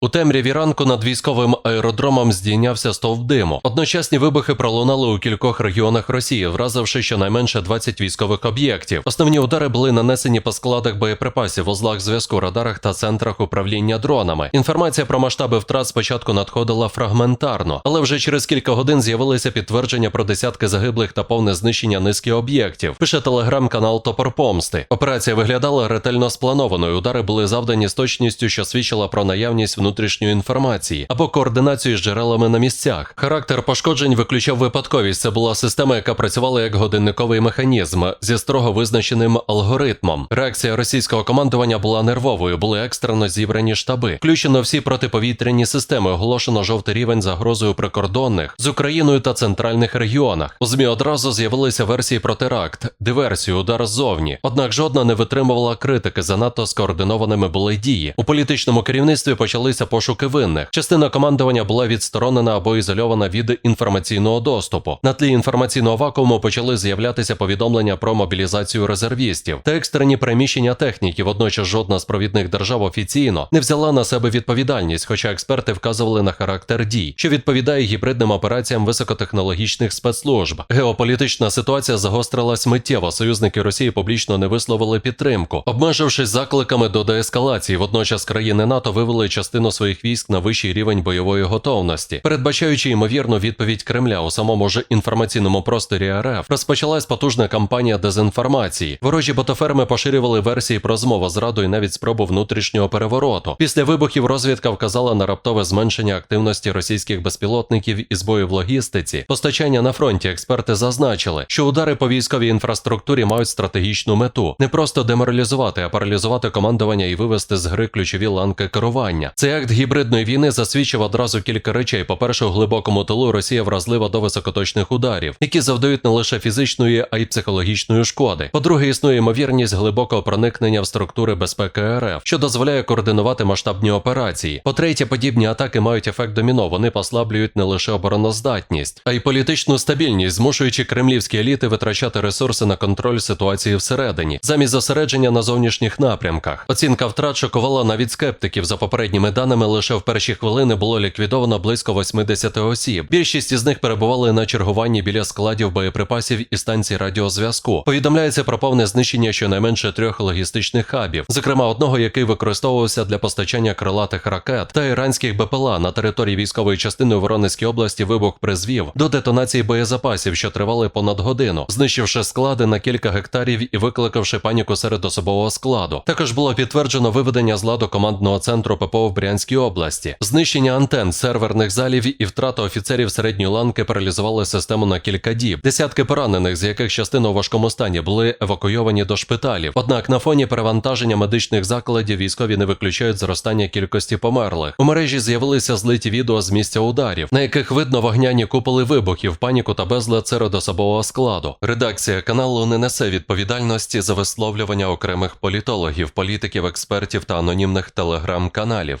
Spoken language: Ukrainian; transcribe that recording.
У темряві ранку над військовим аеродромом здійнявся стовп диму. Одночасні вибухи пролунали у кількох регіонах Росії, вразивши щонайменше 20 військових об'єктів. Основні удари були нанесені по складах боєприпасів, вузлах зв'язку, радарах та центрах управління дронами. Інформація про масштаби втрат спочатку надходила фрагментарно, але вже через кілька годин з'явилися підтвердження про десятки загиблих та повне знищення низки об'єктів. Пише телеграм-канал Топор Помсти. Операція виглядала ретельно спланованою. Удари були завдані з точністю, що свідчила про наявність внутрішньої інформації або координацію з джерелами на місцях. Характер пошкоджень виключав випадковість. Це була система, яка працювала як годинниковий механізм зі строго визначеним алгоритмом. Реакція російського командування була нервовою, були екстрено зібрані штаби. Включено всі протиповітряні системи. Оголошено жовтий рівень загрозою прикордонних з Україною та центральних регіонах. У змі одразу з'явилися версії про теракт, диверсію, удар ззовні. Однак жодна не витримувала критики. Занадто скоординованими були дії. У політичному керівництві почалися пошуки винних. Частина командування була відсторонена або ізольована від інформаційного доступу. На тлі інформаційного вакууму почали з'являтися повідомлення про мобілізацію резервістів та екстрені переміщення техніки. Водночас жодна з провідних держав офіційно не взяла на себе відповідальність, хоча експерти вказували на характер дій, що відповідає гібридним операціям високотехнологічних спецслужб. Геополітична ситуація загострилась миттєво. Союзники Росії публічно не висловили підтримку, обмежившись закликами до деескалації. Водночас країни НАТО вивели частину своїх військ на вищий рівень бойової готовності, передбачаючи ймовірну відповідь Кремля у самому ж інформаційному просторі РФ. Розпочалась потужна кампанія дезінформації. Ворожі ботоферми поширювали версії про змову зраду і навіть спробу внутрішнього перевороту. Після вибухів розвідка вказала на раптове зменшення активності російських безпілотників і збою в логістиці. Постачання на фронті експерти зазначили, що удари по військовій інфраструктурі мають стратегічну мету не просто деморалізувати, а паралізувати командування і вивести з гри ключові ланки керування. Цей акт гібридної війни засвідчив одразу кілька речей. По-перше, у глибокому тилу Росія вразлива до високоточних ударів, які завдають не лише фізичної, а й психологічної шкоди. По-друге, існує ймовірність глибокого проникнення в структури безпеки РФ, що дозволяє координувати масштабні операції. По-третє, подібні атаки мають ефект доміно. Вони послаблюють не лише обороноздатність, а й політичну стабільність, змушуючи кремлівські еліти витрачати ресурси на контроль ситуації всередині, замість зосередження на зовнішніх напрямках. Оцінка втрат шокувала навіть скептиків. За попередніми даними, лише в перші хвилини було ліквідовано близько 80 осіб. Більшість із них перебували на чергуванні біля складів боєприпасів і станцій радіозв'язку. Повідомляється про повне знищення щонайменше трьох логістичних хабів, зокрема одного, який використовувався для постачання крилатих ракет та іранських БПЛА на території військової частини у Воронезькій області. Вибух призвів до детонації боєзапасів, що тривали понад годину, знищивши склади на кілька гектарів і викликавши паніку серед особового складу. Також було підтверджено виведення з ладу командного центру ППО в Брянській області, знищення антен, серверних залів і втрата офіцерів середньої ланки паралізували систему на кілька діб. Десятки поранених, з яких частина у важкому стані, були евакуйовані до шпиталів. Однак на фоні перевантаження медичних закладів військові не виключають зростання кількості померлих. У мережі з'явилися злиті відео з місця ударів, на яких видно вогняні куполи вибухів, паніку та безлад серед особового складу. Редакція каналу не несе відповідальності за висловлювання окремих політологів, політиків, експертів та анонімних телеграм-каналів.